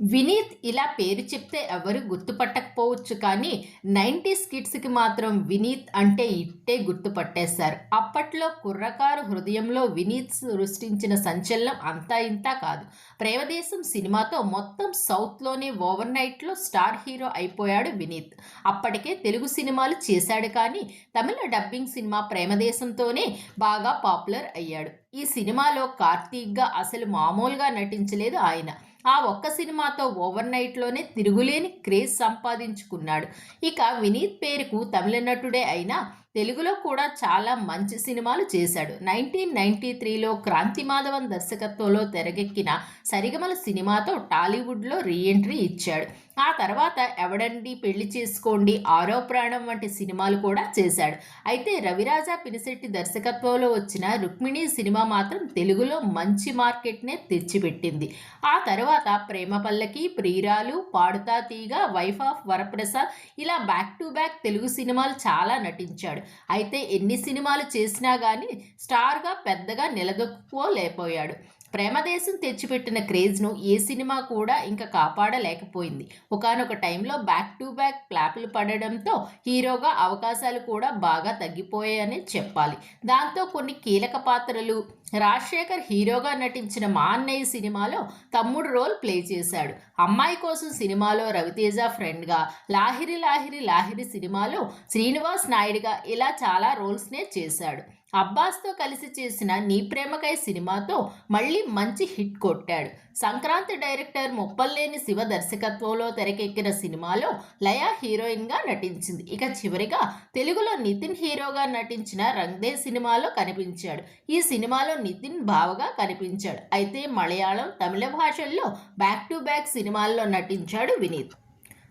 వినీత్ ఇలా పేరు చెప్తే ఎవరు గుర్తుపట్టకపోవచ్చు కానీ నైంటీస్ కిడ్స్కి మాత్రం వినీత్ అంటే ఇట్టే గుర్తుపట్టేశారు. అప్పట్లో కుర్రకారు హృదయంలో వినీత్ సృష్టించిన సంచలనం అంతా ఇంతా కాదు. ప్రేమదేశం సినిమాతో మొత్తం సౌత్లోనే ఓవర్ నైట్లో స్టార్ హీరో అయిపోయాడు వినీత్. అప్పటికే తెలుగు సినిమాలు చేశాడు కానీ తమిళ డబ్బింగ్ సినిమా ప్రేమదేశంతోనే బాగా పాపులర్ అయ్యాడు. ఈ సినిమాలో కార్తీక్గా అసలు మామూలుగా నటించలేదు ఆయన. ఆ ఒక్క సినిమాతో ఓవర్ నైట్లోనే తిరుగులేని క్రేజ్ సంపాదించుకున్నాడు. ఇక వినీత్ పేరుకు తమిళ నటుడే అయినా తెలుగులో కూడా చాలా మంచి సినిమాలు చేశాడు. నైన్టీన్ నైన్టీ త్రీలో క్రాంతి మాధవన్ దర్శకత్వంలో తెరకెక్కిన సరిగమల సినిమాతో టాలీవుడ్లో రీఎంట్రీ ఇచ్చాడు. ఆ తర్వాత ఎవడండి పెళ్ళి చేసుకోండి ఆరో ప్రాణం వంటి సినిమాలు కూడా చేశాడు. అయితే రవిరాజా పినిశెట్టి దర్శకత్వంలో వచ్చిన రుక్మిణి సినిమా మాత్రం తెలుగులో మంచి మార్కెట్నే తెచ్చిపెట్టింది. ఆ తర్వాత ప్రేమ పల్లకి ప్రియురాలు పాడుతా తీగ వైఫ్ ఆఫ్ వరప్రసాద్ ఇలా బ్యాక్ టు బ్యాక్ తెలుగు సినిమాలు చాలా నటించాడు. అయితే ఎన్ని సినిమాలు చేసినా కానీ స్టార్గా పెద్దగా నిలదొక్కుకోలేకపోయాడు. ప్రేమదేశం తెచ్చిపెట్టిన క్రేజ్ను ఏ సినిమా కూడా ఇంకా కాపాడలేకపోయింది. ఒకనొక టైంలో బ్యాక్ టు బ్యాక్ ప్లాపులు పడడంతో హీరోగా అవకాశాలు కూడా బాగా తగ్గిపోయాయని చెప్పాలి. దాంతో కొన్ని కీలక పాత్రలు. రాజశేఖర్ హీరోగా నటించిన మా అన్నయ్య సినిమాలో తమ్ముడు రోల్ ప్లే చేశాడు. అమ్మాయి కోసం సినిమాలో రవితేజ ఫ్రెండ్గా లాహిరి లాహిరి లాహిరి సినిమాలో శ్రీనివాస్ నాయుడుగా ఇలా చాలా రోల్స్నే చేశాడు. అబ్బాస్తో కలిసి చేసిన నీ ప్రేమకై సినిమాతో మళ్ళీ మంచి హిట్ కొట్టాడు. సంక్రాంతి డైరెక్టర్ ముప్పల్లేని శివ దర్శకత్వంలో తెరకెక్కిన సినిమాలో లయా హీరోయిన్గా నటించింది. ఇక చివరిగా తెలుగులో నితిన్ హీరోగా నటించిన రంగ్దే సినిమాలో కనిపించాడు. ఈ సినిమాలో నితిన్ బావగా కనిపించాడు. అయితే మలయాళం తమిళ భాషల్లో బ్యాక్ టు బ్యాక్ సినిమాల్లో నటించాడు వినీత్.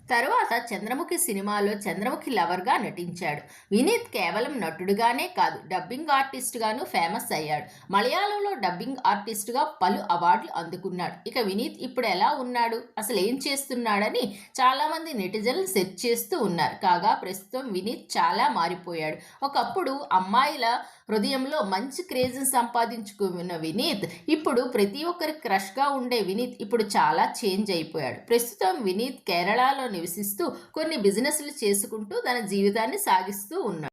తరువాత చంద్రముఖి సినిమాలో చంద్రముఖి లవర్గా నటించాడు. వినీత్ కేవలం నటుడుగానే కాదు డబ్బింగ్ ఆర్టిస్ట్గాను ఫేమస్ అయ్యాడు. మలయాళంలో డబ్బింగ్ ఆర్టిస్ట్గా పలు అవార్డులు అందుకున్నాడు. ఇక వినీత్ ఇప్పుడు ఎలా ఉన్నాడు? అసలు ఏం చేస్తున్నాడని చాలామంది నెటిజన్లు సెర్చ్ చేస్తూ ఉన్నారు. కాగా ప్రస్తుతం వినీత్ చాలా మారిపోయాడు. ఒకప్పుడు అమ్మాయిల హృదయంలో మంచి క్రేజ్ని సంపాదించుకున్న వినీత్ ఇప్పుడు ప్రతి ఒక్కరి క్రష్గా ఉండే వినీత్ ఇప్పుడు చాలా చేంజ్ అయిపోయాడు. ప్రస్తుతం వినీత్ కేరళలోని నివసిస్తూ కొన్ని బిజినెస్లు చేసుకుంటూ తన జీవితాన్ని సాగిస్తూ ఉన్నాడు.